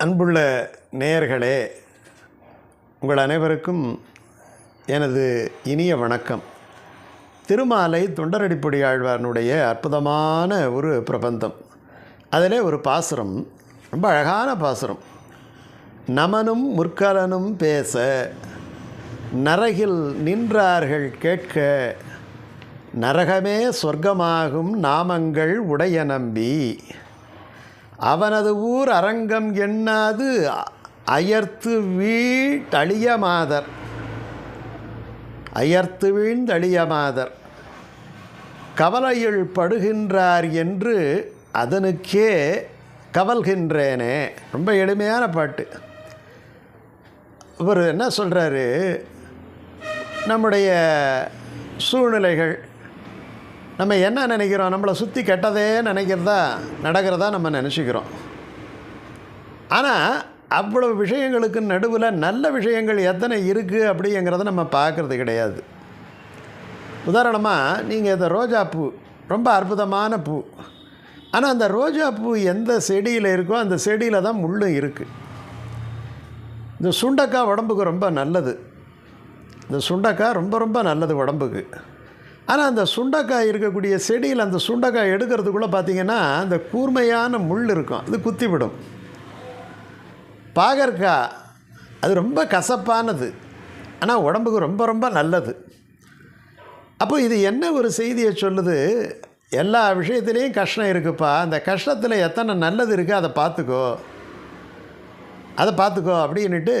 அன்புள்ள நேயர்களே உங்கள் அனைவருக்கும் எனது இனிய வணக்கம். திருமாலை தொண்டரடிப்பொடி ஆழ்வார்னுடைய அற்புதமான ஒரு பிரபந்தம். அதிலே ஒரு பாசுரம் ரொம்ப அழகான பாசுரம். நமனும் முற்கலனும் பேச நரகில் நின்றார்கள் கேட்க நரகமே சொர்க்கமாகும் நாமங்கள் உடைய நம்பி அவனது ஊர் அரங்கம் எண்ணாது அயர்த்து வீட்டழிய மாதர். அயர்த்து வீழ்ந்தழிய மாதர். கவலையில் படுகின்றார் என்று அதனுக்கே கவல்கின்றேனே. ரொம்ப எளிமையான பாட்டு. இவர் என்ன சொல்கிறாரு நம்முடைய சூழ்நிலைகள் நம்ம என்ன நினைக்கிறோம்? நம்மளை சுற்றி கெட்டதே நினைக்கிறதா நடக்கிறதா நம்ம நினச்சிக்கிறோம். ஆனால் அவ்வளவு விஷயங்களுக்கு நடுவில் நல்ல விஷயங்கள் எத்தனை இருக்குது அப்படிங்கிறத நம்ம பார்க்குறது கிடையாது. உதாரணமாக நீங்கள் இந்த ரோஜா பூ ரொம்ப அற்புதமான பூ. ஆனால் அந்த ரோஜா பூ எந்த செடியில் இருக்கோ அந்த செடியில் தான் முள்ளும் இருக்குது இந்த சுண்டக்காய் உடம்புக்கு ரொம்ப நல்லது. இந்த சுண்டக்காய் ரொம்ப ரொம்ப நல்லது உடம்புக்கு. ஆனால் அந்த சுண்டக்காய் இருக்கக்கூடிய செடியில் அந்த சுண்டக்காய் எடுக்கிறதுக்குள்ளே பார்த்தீங்கன்னா அந்த கூர்மையான முள் இருக்கும். அது குத்திவிடும். பாகற்காய் அது ரொம்ப கசப்பானது. ஆனால் உடம்புக்கு ரொம்ப ரொம்ப நல்லது. அப்போ இது என்ன ஒரு செய்தியை சொல்லுது? எல்லா விஷயத்துலேயும் கஷ்டம் இருக்குப்பா. அந்த கஷ்டத்தில் எத்தனை நல்லது இருக்குது அதை பார்த்துக்கோ. அதை பார்த்துக்கோ அப்படின்ட்டு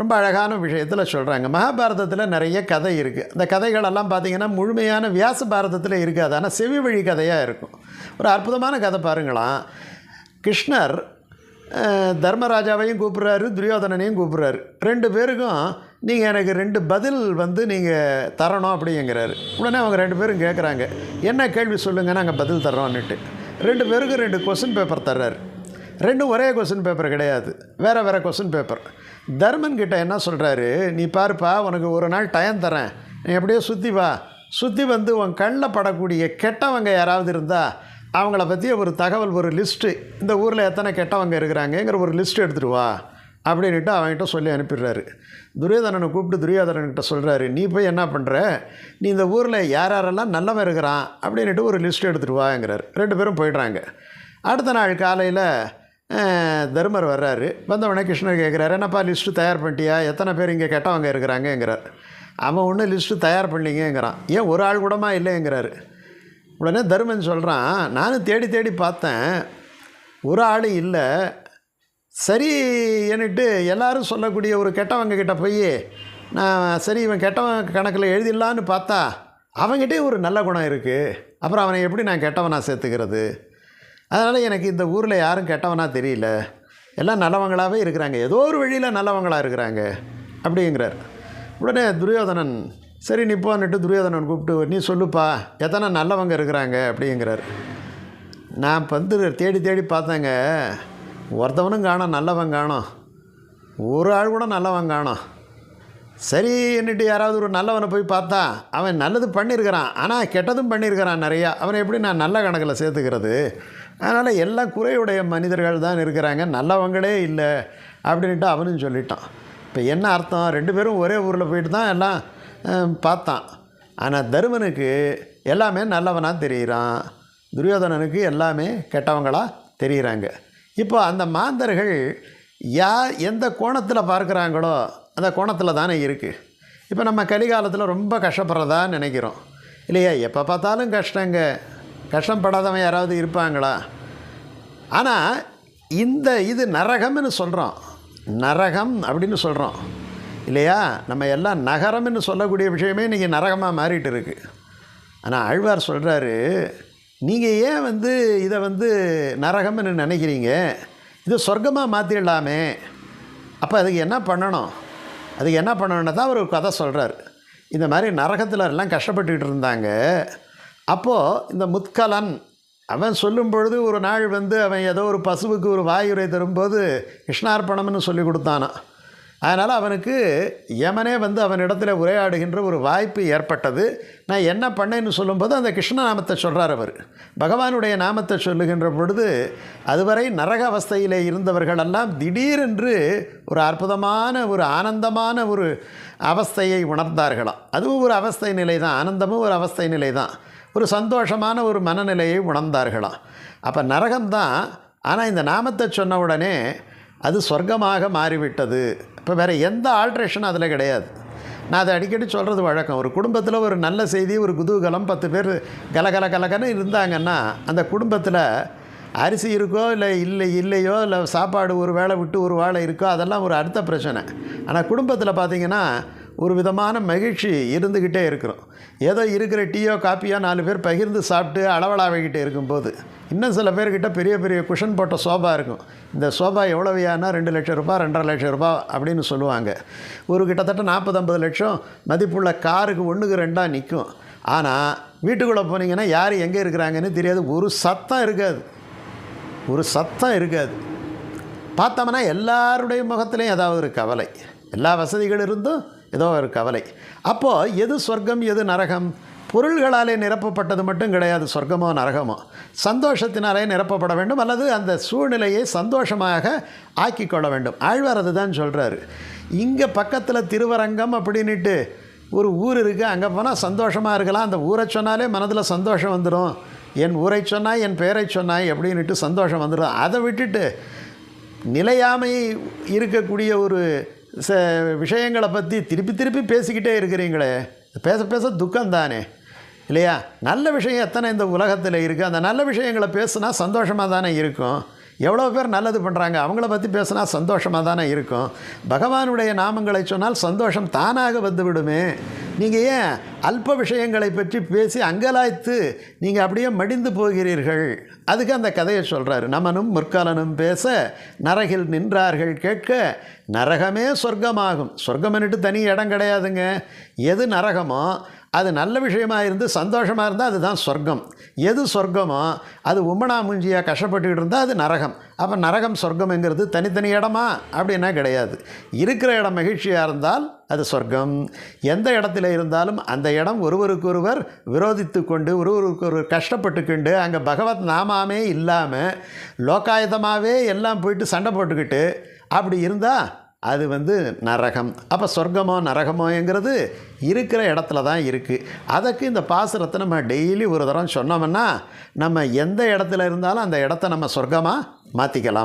ரொம்ப அழகான விஷயத்தில் சொல்கிறாங்க மகாபாரதத்தில் நிறைய கதை இருக்குது அந்த கதைகளெல்லாம் பார்த்திங்கன்னா முழுமையான வியாச பாரதத்தில் இருக்காது. ஆனால் செவி வழி கதையாக இருக்கும். ஒரு அற்புதமான கதை பாருங்களாம். கிருஷ்ணர் தர்மராஜாவையும் கூப்பிட்றாரு துரியோதனனையும் கூப்பிட்றாரு. ரெண்டு பேருக்கும் நீங்கள் எனக்கு ரெண்டு பதில் வந்து நீங்கள் தரணும் அப்படிங்கிறாரு. உடனே அவங்க ரெண்டு பேரும் கேட்குறாங்க என்ன கேள்வி சொல்லுங்கள் நாங்கள் பதில் தர்றோன்னுட்டு ரெண்டு பேருக்கும் ரெண்டு கொஸ்டின் பேப்பர் தர்றாரு. ரெண்டும் ஒரே கொஸ்டின் பேப்பர் கிடையாது. வேறு வேறு கொஸ்டின் பேப்பர் தர்மன் கிட்ட என்ன சொல்கிறாரு நீ பாருப்பா உனக்கு ஒரு நாள் டைம் தரேன். நீ அப்படியே சுற்றி வா. சுற்றி வந்து உன் கண்ணில் படக்கூடிய கெட்டவங்க யாராவது இருந்தால் அவங்கள பற்றிய ஒரு தகவல் ஒரு லிஸ்ட்டு இந்த ஊரில் எத்தனை கெட்டவங்க இருக்கிறாங்கங்கிற ஒரு லிஸ்ட் எடுத்துகிட்டு வா அப்படின்ட்டு அவன்கிட்ட சொல்லி அனுப்பிடுறாரு. துரியோதனனை கூப்பிட்டு துரியோதனன்கிட்ட சொல்கிறாரு நீ போய் என்ன பண்ணுற நீ இந்த ஊரில் யார் யாரெல்லாம் நல்லவன் இருக்கிறான்? அப்படின்ட்டு ஒரு லிஸ்ட் எடுத்துகிட்டு வாங்கிறாரு. ரெண்டு பேரும் போயிடுறாங்க. அடுத்த நாள் காலையில் தர்மர் வர்றாரு. வந்தவொடனே கிருஷ்ணர் கேட்குறாரு என்னப்பா லிஸ்ட்டு தயார் பண்ணிட்டியா? எத்தனை பேர் இங்கே கெட்டவங்க இருக்கிறாங்கங்கிறார். அவன் ஒன்றும் லிஸ்ட்டு தயார் பண்ணீங்கங்கிறான் ஏன் ஒரு ஆள் கூடமா இல்லைங்கிறாரு உடனே தர்மன் சொல்கிறான் நானும் தேடி தேடி பார்த்தேன். ஒரு ஆள் இல்லை. சரி என்னட்டு எல்லாரும் சொல்லக்கூடிய ஒரு கெட்டவங்க கிட்ட போய் நான் சரி இவன் கெட்டவன் கணக்கில் எழுதிடலான்னு பார்த்தா அவங்ககிட்டே ஒரு நல்ல குணம் இருக்குது அப்புறம் அவனை எப்படி நான் கெட்டவனாக சேர்த்துக்கிறது? அதனால் எனக்கு இந்த ஊரில் யாரும் கெட்டவனா தெரியல. எல்லாம் நல்லவங்களாகவே இருக்கிறாங்க. ஏதோ ஒரு வழியில் நல்லவங்களாக இருக்கிறாங்க. அப்படிங்கிறார். உடனே துரியோதனன் சரி நீ போன்னுட்டு துரியோதனன் கூப்பிட்டு நீ சொல்லுப்பா எத்தனை நல்லவங்க இருக்கிறாங்க? அப்படிங்கிறார். நான் வந்து தேடி தேடி பார்த்தேங்க. ஒருத்தவனும் காணோம் நல்லவன் காணும். ஒரு ஆள் கூட நல்லவன் காணோம். சரி என்னட்டு யாராவது ஒரு நல்லவனை போய் பார்த்தா அவன் நல்லது பண்ணியிருக்கிறான் ஆனால் கெட்டதும் பண்ணியிருக்கிறான் நிறையா. அவனை எப்படி நான் நல்ல கணக்கில் சேர்த்துக்கிறது? அதனால் எல்லாம் குறையுடைய மனிதர்கள் தான் இருக்கிறாங்க. நல்லவங்களே இல்லை அப்படின்ட்டு அவனும் சொல்லிட்டான். இப்போ என்ன அர்த்தம்? ரெண்டு பேரும் ஒரே ஊரில் போயிட்டு தான் எல்லாம் பார்த்தான். ஆனால் தருமனுக்கு எல்லாமே நல்லவனாக தெரிகிறான் துரியோதனனுக்கு எல்லாமே கெட்டவங்களாக தெரிகிறாங்க இப்போ அந்த மாந்தர்கள் யார் எந்த கோணத்தில் பார்க்குறாங்களோ அந்த கோணத்தில் தானே இருக்குது இப்போ நம்ம கலிகாலத்தில் ரொம்ப கஷ்டப்படுறதா நினைக்கிறோம். இல்லையா? எப்போ பார்த்தாலும் கஷ்டங்க. கஷ்டப்படாதவன் யாராவது இருப்பாங்களா? ஆனால் இந்த இது நரகம்னு சொல்கிறோம் நரகம் அப்படின்னு சொல்கிறோம் இல்லையா? நம்ம எல்லாம் நகரம்னு சொல்லக்கூடிய விஷயமே இன்றைக்கி நரகமாக மாறிட்டு இருக்குது ஆனால் ஆழ்வார் சொல்கிறாரு நீங்கள் ஏன் வந்து இதை வந்து நரகம்னு நினைக்கிறீங்க? இது சொர்க்கமாக மாற்றிடலாமே அப்போ அதுக்கு என்ன பண்ணணும்? அதுக்கு என்ன பண்ணணும்னு தான் அவர் கதை சொல்கிறார் இந்த மாதிரி நரகத்தில் எல்லாம் கஷ்டப்பட்டுக்கிட்டு இருந்தாங்க. அப்போது இந்த முத்கலன் அவன் சொல்லும் பொழுது ஒரு நாள் வந்து அவன் ஏதோ ஒரு பசுவுக்கு ஒரு வாயுரை தரும்போது கிருஷ்ணார்ப்பணம்னு சொல்லி கொடுத்தானான் அதனால் அவனுக்கு யமனே வந்து அவனிடத்தில் உரையாடுகின்ற ஒரு வாய்ப்பு ஏற்பட்டது. நான் என்ன பண்ணேன்னு சொல்லும்போது அந்த கிருஷ்ண நாமத்தை சொல்கிறார் அவர். பகவானுடைய நாமத்தை சொல்லுகின்ற பொழுது அதுவரை நரக அவஸ்தையிலே இருந்தவர்களெல்லாம் திடீரென்று ஒரு அற்புதமான ஒரு ஆனந்தமான ஒரு அவஸ்தையை உணர்ந்தார்களாம். அதுவும் ஒரு அவஸ்தை நிலை தான் ஆனந்தமும் ஒரு அவஸ்தை நிலை தான் ஒரு சந்தோஷமான ஒரு மனநிலையை உணர்ந்தார்களாம் அப்போ நரகம்தான் ஆனால் இந்த நாமத்தை சொன்ன உடனே அது சொர்க்கமாக மாறிவிட்டது. இப்போ வேறு எந்த ஆல்ட்ரேஷனும் அதில் கிடையாது. நான் அதை அடிக்கடி சொல்கிறது வழக்கம். ஒரு குடும்பத்தில் ஒரு நல்ல செய்தி ஒரு குதூகலம் பத்து பேர் கலகல கலகன்னு இருந்தாங்கன்னா அந்த குடும்பத்தில் அரிசி இருக்கோ இல்லை இல்லை இல்லையோ இல்லை சாப்பாடு ஒரு வேளை விட்டு ஒரு வேளை இருக்கோ அதெல்லாம் ஒரு அடுத்த பிரச்சனை. ஆனால் குடும்பத்தில் பார்த்தீங்கன்னா ஒரு விதமான மகிழ்ச்சி இருந்துக்கிட்டே இருக்கிறோம். ஏதோ இருக்கிற டீயோ காப்பியோ நாலு பேர் பகிர்ந்து சாப்பிட்டு அளவலாவிக்கிட்டே இருக்கும்போது இன்னும் சில பேர்கிட்ட பெரிய பெரிய குஷன் போட்ட சோபா இருக்கும். இந்த சோபா எவ்வளவையானா ரெண்டு லட்சம் ரூபாய் ரெண்டரை லட்சம் ரூபாய் அப்படின்னு சொல்லுவாங்க. ஒரு கிட்டத்தட்ட நாற்பது ஐம்பது லட்சம் மதிப்புள்ள காருக்கு ஒன்றுக்கு ரெண்டாக நிற்கும் ஆனால் வீட்டுக்குள்ளே போனீங்கன்னா யார் எங்கே இருக்கிறாங்கன்னு தெரியாது. ஒரு சத்தம் இருக்காது. ஒரு சத்தம் இருக்காது. பார்த்தோம்னா எல்லாருடைய முகத்துலேயும் ஏதாவது ஒரு கவலை. எல்லா வசதிகள் இருந்தும் ஏதோ ஒரு கவலை. அப்போது எது சொர்க்கம் எது நரகம்? பொருள்களாலே நிரப்பப்பட்டது மட்டும் கிடையாது சொர்க்கமோ நரகமோ. சந்தோஷத்தினாலே நிரப்பப்பட வேண்டும் அல்லது அந்த சூழ்நிலையை சந்தோஷமாக ஆக்கி கொள்ள வேண்டும். ஆழ்வார் அதுதான் சொல்கிறாரு இங்கே பக்கத்தில் திருவரங்கம் அப்படின்ட்டு ஒரு ஊர் இருக்குது அங்கே போனால் சந்தோஷமாக இருக்கலாம். அந்த ஊரை சொன்னாலே மனதில் சந்தோஷம் வந்துடும் என் ஊரை சொன்னாய் என் பெயரை சொன்னாய் அப்படின்ட்டு சந்தோஷம் வந்துடும் அதை விட்டுட்டு நிலையாமை இருக்கக்கூடிய ஒரு ச விஷயங்களை பற்றி திருப்பி திருப்பி பேசிக்கிட்டே இருக்கிறீங்களே. பேச பேச துக்கம் தானே இல்லையா? நல்ல விஷயம் எத்தனை இந்த உலகத்தில் இருக்குது அந்த நல்ல விஷயங்களை பேசுனா சந்தோஷமாக தானே இருக்கும். எவ்வளோ பேர் நல்லது பண்ணுறாங்க அவங்கள பற்றி பேசுனா சந்தோஷமாக தானே இருக்கும். பகவானுடைய நாமங்களை சொன்னால் சந்தோஷம் தானாக வந்து விடுமே. நீங்கள் ஏன் அல்ப விஷயங்களை பற்றி பேசி அங்கலாய்த்து நீங்கள் அப்படியே மடிந்து போகிறீர்கள்? அதுக்கு அந்த கதையை சொல்கிறாரு நமனும் முற்காலனும் பேச நரகில் நின்றார்கள் கேட்க நரகமே சொர்க்கமாகும். சொர்க்கம்னுட்டு தனி இடம் கிடையாதுங்க. எது நரகமோ அது நல்ல விஷயமா இருந்து சந்தோஷமாக இருந்தால் அதுதான் சொர்க்கம். எது சொர்க்கமோ அது உம்மனா மூஞ்சியாக கஷ்டப்பட்டுக்கிட்டு இருந்தால் அது நரகம். அப்போ நரகம் சொர்க்கம்ங்கிறது தனித்தனி இடமா? அப்படின்னா கிடையாது. இருக்கிற இடம் மகிழ்ச்சியாக இருந்தால் அது சொர்க்கம். எந்த இடத்துல இருந்தாலும் அந்த இடம் ஒருவருக்கொருவர் விரோதித்து கொண்டு ஒருவருக்கொருவர் கஷ்டப்பட்டுக்கொண்டு அங்கே பகவத் நாமாமே இல்லாமல் லோக்காயுதமாகவே எல்லாம் போயிட்டு சண்டை போட்டுக்கிட்டு அப்படி இருந்தால் அது வந்து நரகம். அப்போ சொர்க்கமோ நரகமோங்கிறது இருக்கிற இடத்துல தான் இருக்குது அதற்கு இந்த பாசுரத்தை நம்ம டெய்லி ஒரு தரம் சொன்னோம்னா நம்ம எந்த இடத்துல இருந்தாலும் அந்த இடத்த நம்ம சொர்க்கமாக மாற்றிக்கலாம்